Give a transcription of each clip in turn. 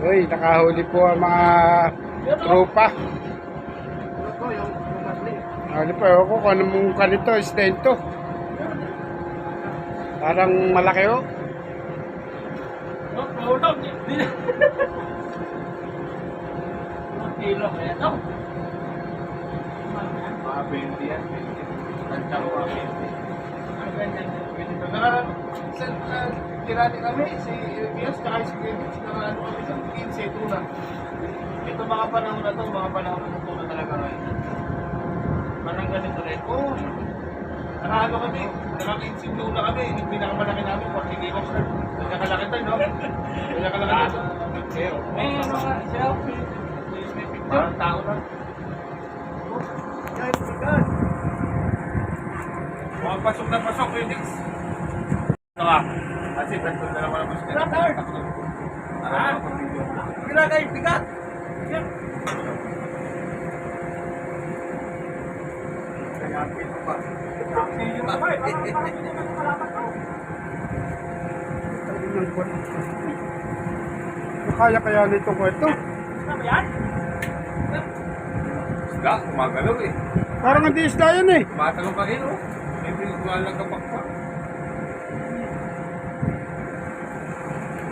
Uy, nakahuli po ang mga tropa. Ano po, ewan ko kung anong mungka nito, stento. Parang malaki o. Kilo kaya to? 20 yan, 20. Ang ganda, 20. Ang ganda, tirali kami, si Elias, kaya si Kevin, sinangalan ko kami sa 15, tuna. Ito mga panahon na to, mga panahon na tuna talaga ngayon. Parang ganito rin. Oo, oh, nakahalo kami, nakakinsin tuna kami, yung pinakamalaki namin, 40 kilos. Pinakalaki tayo, no? Pinakalaki tayo. Zero. May ano ka, selfie. May picture. Parang tao na. Guys, guys. Mga pasok na pasok, Phoenix. Ito ka. Kasi ganito na naman ang mas Brother! Ah, Ginagay, bigat. Yan. Kaya pa. Kaya kaya nito ko ito. Ano ba yan? Isda, kumagalaw eh. Parang hindi isda yan eh. Tumatalong ka rin, oh. May pinagkuhan lang kapak pa.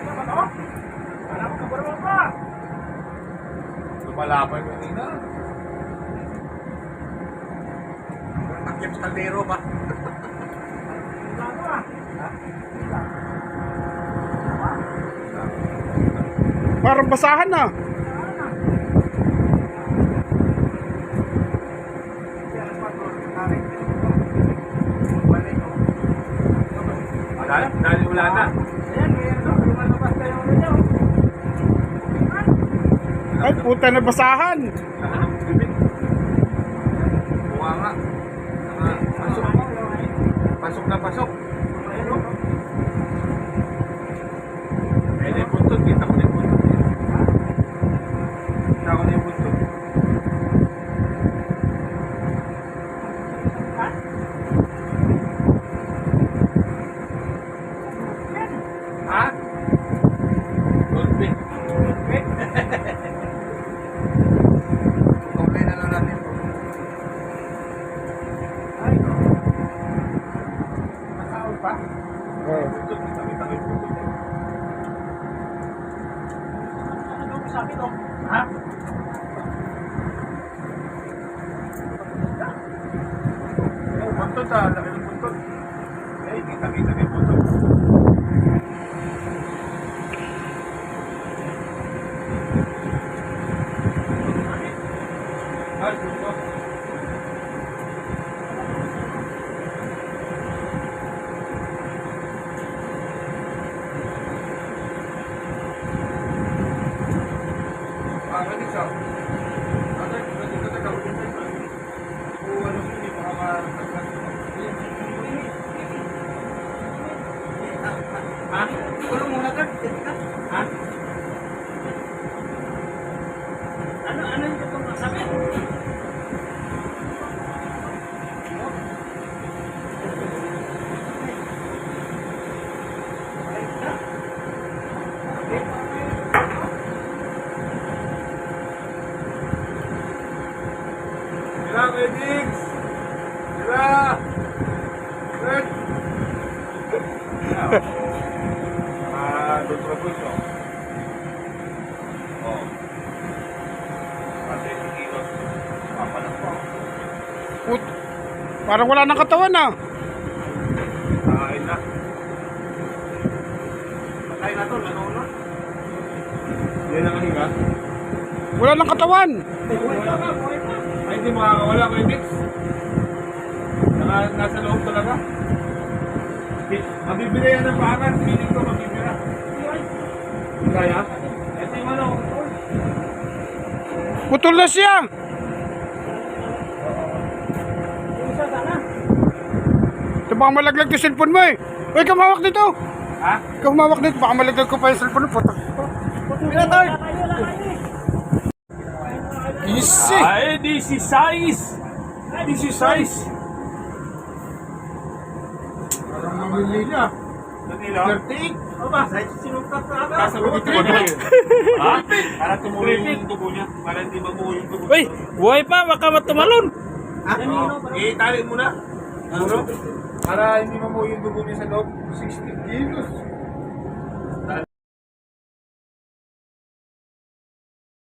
Ano ba to? Alam mo, kabarwa pa. Lumalaban kanina. Takip sa kaldero ba? Ah? Parang basahan na. Dahil, dahil wala na. Ayan, may ano, lumalabas na yung ano. Ay, puta na basahan. Buha nga. Pasok. Pasok na pasok. Ayun, yung buntot. Kita ko na yung buntot. Kita ko na yung buntot. Ha? Dolphin. Okay na lang natin. Ay, Masaol pa? Oh. Buntot. Kita kita ko yung buntot. Ano daw sa akin, oh? Ha? Buntot ah. Laki ng buntot. Eh, kita kita ko yung buntot. Ah, pwede siya. Ano, pwede ka na gawin ito. Kung ano, hindi pa ka matagkas. Ha? Kulong muna ka. Ha? Ano, ano yung itong masabi? Sila, Kuya Diggs! Sila! Good! Doon sa gusto. Oh. Pati yung kilos. Papanak po. Put Parang wala nang katawan ah. Kain na. Patay na to, laro na. Yan ang higa. Wala nang katawan. Ay, hindi makakawala Kuya Diggs. Naka, nasa loob talaga. Mabibili yan ng pangan. Feeling ko. Kaya? Ito yung ano. Putol na siya. Ito baka malaglag yung cellphone mo eh. Uy, kamawak dito. Ha? Ikaw humawak dito. Baka malaglag ko pa yung cellphone mo. Puta. Pinatay. Easy. Ay, this is size. This is size. Parang mamili niya. 38. O ba? Sinugtat na agad. Nasa 23. Ha? Para tumuloy yung dugo niya. Para hindi mabuo yung dugo. Uy, buhay pa, baka matumalon. Oh, eh, tali mo na. Puro. Para hindi mabuo yung dugo niya sa loob. 60 kilos.